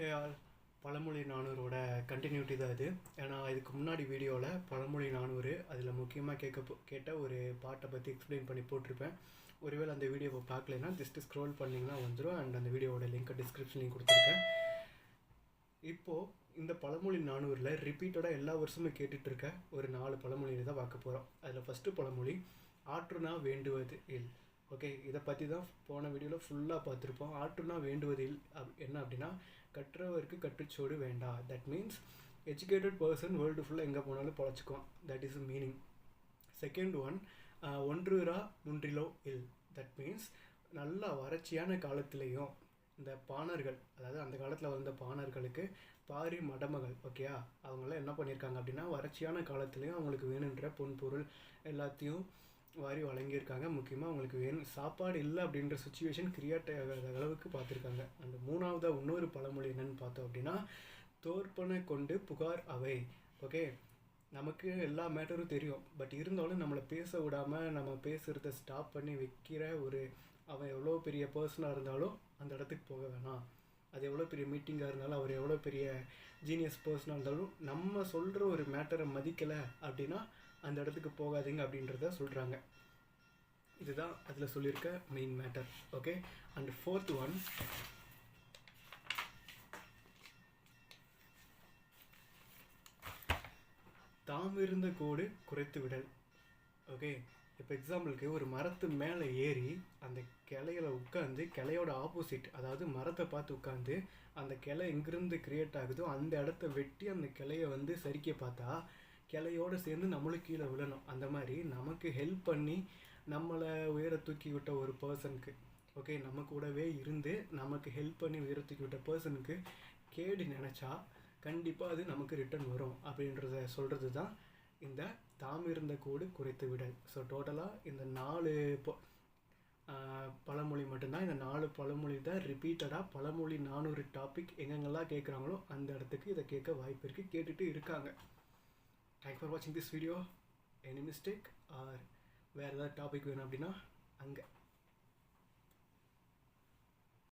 Hey all பழமொழி நானூரோட continuity தான் இது. ஏன்னா இதுக்கு முன்னாடி வீடியோவில் பழமொழி நானூறு அதில் முக்கியமாக கேட்க போ- கேட்ட ஒரு பாட்டை பற்றி எக்ஸ்பிளைன் பண்ணி போட்டிருப்பேன். ஒருவேளை அந்த வீடியோவை பார்க்கலைன்னா ஜஸ்ட்டு ஸ்க்ரோல் பண்ணிங்கன்னா வந்துடும் அண்ட் அந்த வீடியோவோட லிங்க்கை டிஸ்கிரிப்ஷன்லையும் கொடுத்துருக்கேன். இப்போது இந்த பழமொழி நானூரில் ரிப்பீட்டடாக எல்லா வருஷமும் கேட்டுட்டு இருக்க ஒரு நாலு பழமொழியை தான் பார்க்க போகிறோம் அதில் ஃபஸ்ட்டு பழமொழி ஆற்றுனா வேண்டுவது இல் ஓகே இதை பற்றி தான் போன வீடியோவில் ஃபுல்லாக பார்த்துருப்போம். ஆற்றுனா வேண்டுவதில் அப் என்ன அப்படின்னா கற்றவருக்கு கற்றுச்சோடு வேண்டா. That means educated person world ஃபுல்லாக எங்கே போனாலும் பொழைச்சிக்குவான் that is meaning second one ஒன்றுரா முன்றிலோ இல். தட் மீன்ஸ் நல்லா வறட்சியான காலத்துலேயும் இந்த பாணர்கள் அதாவது அந்த காலத்தில் வந்த பாணர்களுக்கு பாரி மடமகள் ஓகேயா அவங்களாம் என்ன பண்ணியிருக்காங்க அப்படின்னா வறட்சியான காலத்துலேயும் அவங்களுக்கு வேணுன்ற பொன் பொருள் எல்லாத்தையும் வாரி வழங்கியிருக்காங்க. முக்கியமாக அவங்களுக்கு வேணும். சாப்பாடு இல்லை அப்படின்ற சுச்சுவேஷன் கிரியேட் ஆகாத அளவுக்கு பார்த்துருக்காங்க. அந்த மூணாவதாக இன்னொரு பழமொழி என்னன்னு பார்த்தோம் அப்படின்னா தோற்பனை கொண்டு புகார் அவை. ஓகே நமக்கு எல்லா மேட்டரும் தெரியும். பட் இருந்தாலும் நம்மளை பேச விடாமல் நம்ம பேசுகிறத ஸ்டாப் பண்ணி வைக்கிற ஒரு அவன் எவ்வளோ பெரிய பர்சனாக இருந்தாலும் அந்த இடத்துக்கு போக வேணாம். அது எவ்வளோ பெரிய மீட்டிங்காக இருந்தாலும் அவர் எவ்வளோ பெரிய ஜீனியஸ் பர்சனாக இருந்தாலும் நம்ம சொல்கிற ஒரு மேட்டரை மதிக்கலை அப்படின்னா அந்த இடத்துக்கு போகாதீங்க அப்படின்றத சொல்கிறாங்க இதுதான் அதில் சொல்லியிருக்க main matter okay and fourth one தாம் இருந்த கோடு குறைத்து விடல் ஓகே இப்போ எக்ஸாம்பிளுக்கு ஒரு மரத்து மேலே ஏறி அந்த கிளையில உட்காந்து கிளையோட ஆப்போசிட் அதாவது மரத்தை பார்த்து உட்காந்து அந்த கிளை எங்கிருந்து கிரியேட் ஆகுதோ அந்த இடத்த வெட்டி அந்த கிளைய வந்து சரிக்க பார்த்தா கிளையோடு சேர்ந்து நம்மளும் கீழே விழணும். அந்த மாதிரி நமக்கு ஹெல்ப் பண்ணி நம்மளை உயர தூக்கி விட்ட ஒரு பர்சனுக்கு ஓகே நம்ம கூடவே இருந்து நமக்கு ஹெல்ப் பண்ணி உயர தூக்கி விட்ட பர்சனுக்கு கேடு நினச்சா கண்டிப்பாக அது நமக்கு ரிட்டர்ன் வரும் அப்படின்றத சொல்கிறது தான் இந்த தாம் இருந்த கோடு குறைத்து விடல். ஸோ டோட்டலாக இந்த நாலு பழமொழி மட்டும்தான். இந்த நாலு பழமொழி தான் ரிப்பீட்டடாக பழமொழி நானூறு டாபிக் எங்கெங்கெல்லாம் கேட்குறாங்களோ அந்த இடத்துக்கு இதை கேட்க வாய்ப்பு இருக்குது கேட்டுகிட்டு இருக்காங்க. தேங்க் ஃபார் வாட்சிங் this video any mistake or வேறு ஏதாவது டாபிக் வேணும் அப்படின்னா அங்கே